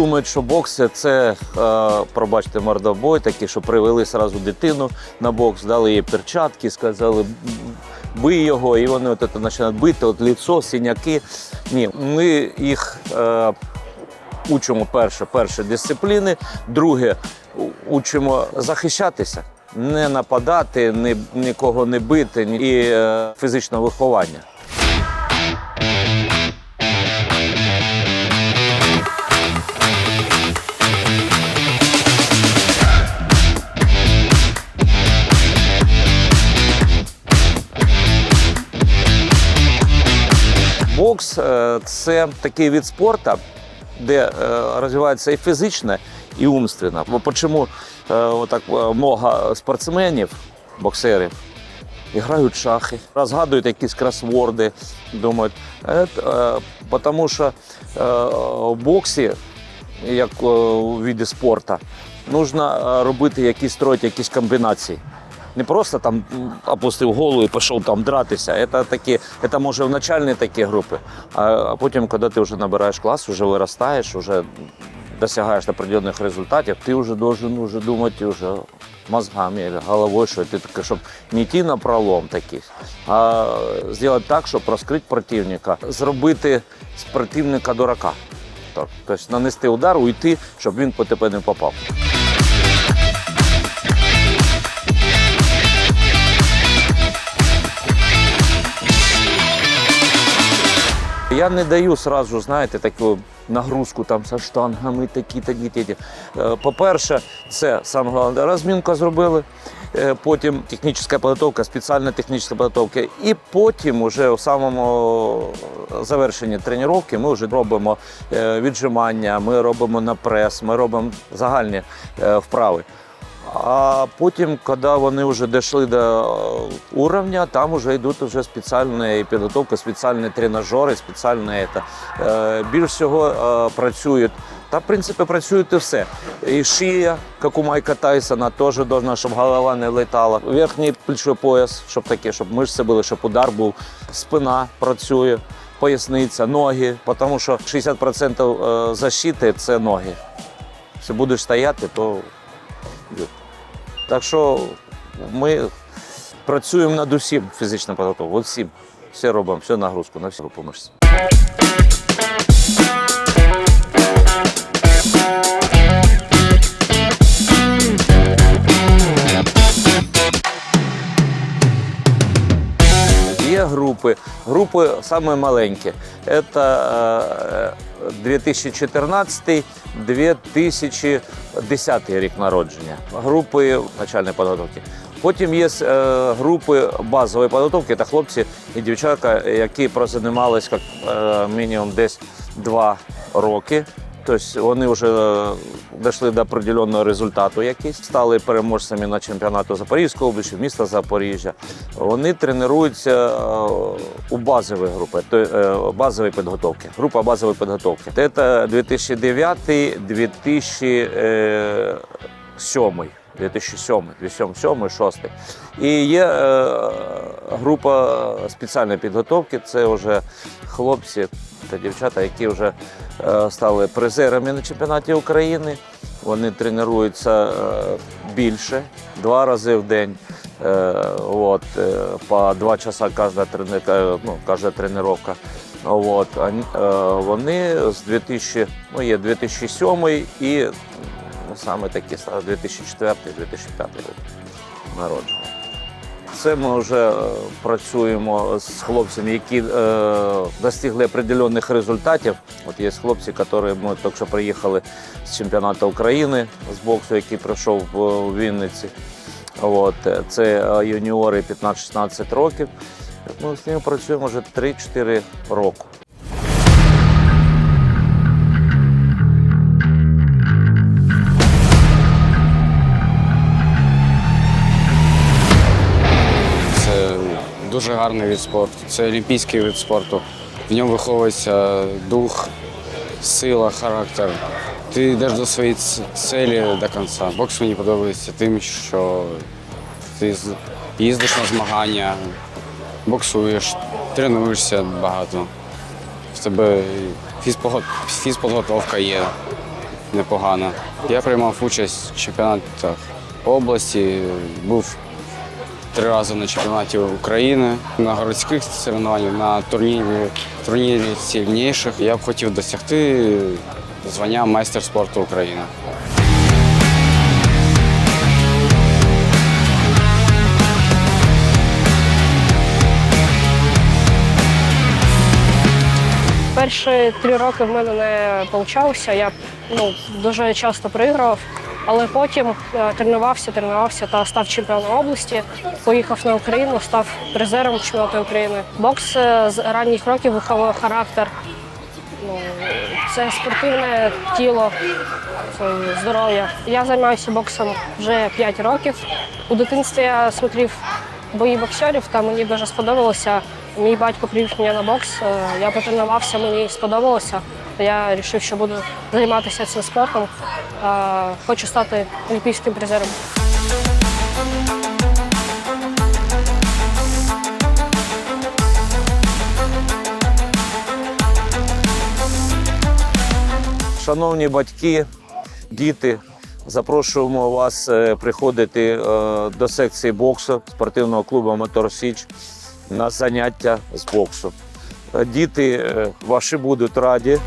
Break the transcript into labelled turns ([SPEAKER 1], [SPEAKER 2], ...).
[SPEAKER 1] думають, що бокс це, е, пробачте, мордобой, такий, що привели сразу дитину на бокс, дали їй перчатки, сказали, бий його, і вони от це починають бити, от лицо, синяки. Ні, ми їх е, учимо перше, перше дисципліни, друге учимо захищатися, не нападати, ні, нікого не бити, і е, фізичне виховання. Е, це такий від спорту, де е, розвивається і фізичне, і умственне. Бо чому е, е, много спортсменів, боксерів, грають в шахи, розгадують якісь кросворди, думають. Тому що в боксі, як у виді спорту, потрібно робити якісь строїти якісь комбінації. Не просто там опустив голову і пішов там дратися. Це, такі, це може в начальні такі групи. А, потім, коли ти вже набираєш клас, вже виростаєш, вже досягаєш определених результатів, ти вже должен уже думати вже мозгами головою, що ти таке, щоб не йти на пролом такий, а зробити так, щоб розкрити противника, зробити з противника дурака. Тобто нанести удар, уйти, щоб він по тебе не попав. Я не даю сразу, знаєте, таку нагрузку там со штангами, такі, такі, такі. Е, По-перше, це саме головне, розмінку зробили, е, потім технічна підготовка, спеціальна технічна підготовка. І потім, уже у самому завершенні тренування, ми вже робимо е, віджимання, ми робимо на прес, ми робимо загальні вправи. А потім, коли вони вже дійшли до е, уровня, там вже йдуть вже спеціальні підготовка, спеціальні тренажери, спеціальні це. Е, Більш всього е, працюють. Та, в принципі, працюють і все. І шия, як у Майка Тайсона, теж должна, щоб голова не летала. Верхній плечовий пояс, щоб таке, щоб мишці були, щоб удар був. Спина працює, поясниця, ноги, тому що 60% защити це ноги. Якщо будеш стояти, то. Так що ми працюємо над усім фізичним підготовкою. От всім. Все робимо, всю нагрузку на всі групи Є групи. Групи саме маленькі. Це е, 2014-2010 рік народження. Групи начальної підготовки. Потім є е, групи базової підготовки. Це хлопці і дівчатка, які прозанімались як е, мінімум десь два роки. Тобто вони вже е, дійшли до определеного результату, якийсь стали переможцями на чемпіонату Запорізької області, міста Запоріжжя. Вони тренуються е, у базовій групі, е, базової підготовки. Група базової підготовки. Це 2009-2007 2007, 2007, 6. І є група спеціальної підготовки. Це вже хлопці та дівчата, які вже е, стали призерами на чемпіонаті України. Вони тренуються е, більше, два рази в день. Е, от, по два часа кожна, трени- ну, кожна тренування. От, вони з 2000, ну, є 2007 і саме такі 2004-2005 рік народження. Це ми вже е, працюємо з хлопцями, які е, достигли определених результатів. От є хлопці, які ми тільки що приїхали з чемпіонату України з боксу, який пройшов в, в Вінниці. От, е, це е, юніори 15-16 років. Ми з ними працюємо вже 3-4 роки.
[SPEAKER 2] Дуже гарний від спорту. Це олімпійський вид спорту. В ньому виховується дух, сила, характер. ти йдеш до своєї цілі до кінця. Бокс мені подобається тим, що ти їздиш на змагання, боксуєш, тренуєшся багато. В тебе фізподготовка є непогана. Я приймав участь в чемпіонатах області, був три рази на чемпіонаті України, на городських соревнованнях, на турнірі, турнірі сильніших. Я б хотів досягти звання майстер спорту України.
[SPEAKER 3] Перші три роки в мене не вийшло. Я ну, дуже часто проігрував, але потім е, тренувався, тренувався та став чемпіоном області. Поїхав на Україну, став призером чемпіонату України. Бокс е, з ранніх років виховує характер. Ну, це спортивне тіло, це здоров'я. Я займаюся боксом вже 5 років. У дитинстві я смотрів бої боксерів, та мені дуже сподобалося. Мій батько привів мене на бокс. е, Я потренувався, мені сподобалося. Я вирішив, що буду займатися цим спортом. Хочу стати олімпійським призером.
[SPEAKER 1] Шановні батьки, діти, запрошуємо вас е, приходити е, до секції боксу спортивного клубу Мотор Січ на заняття з боксу. Е, Діти ваші будуть раді.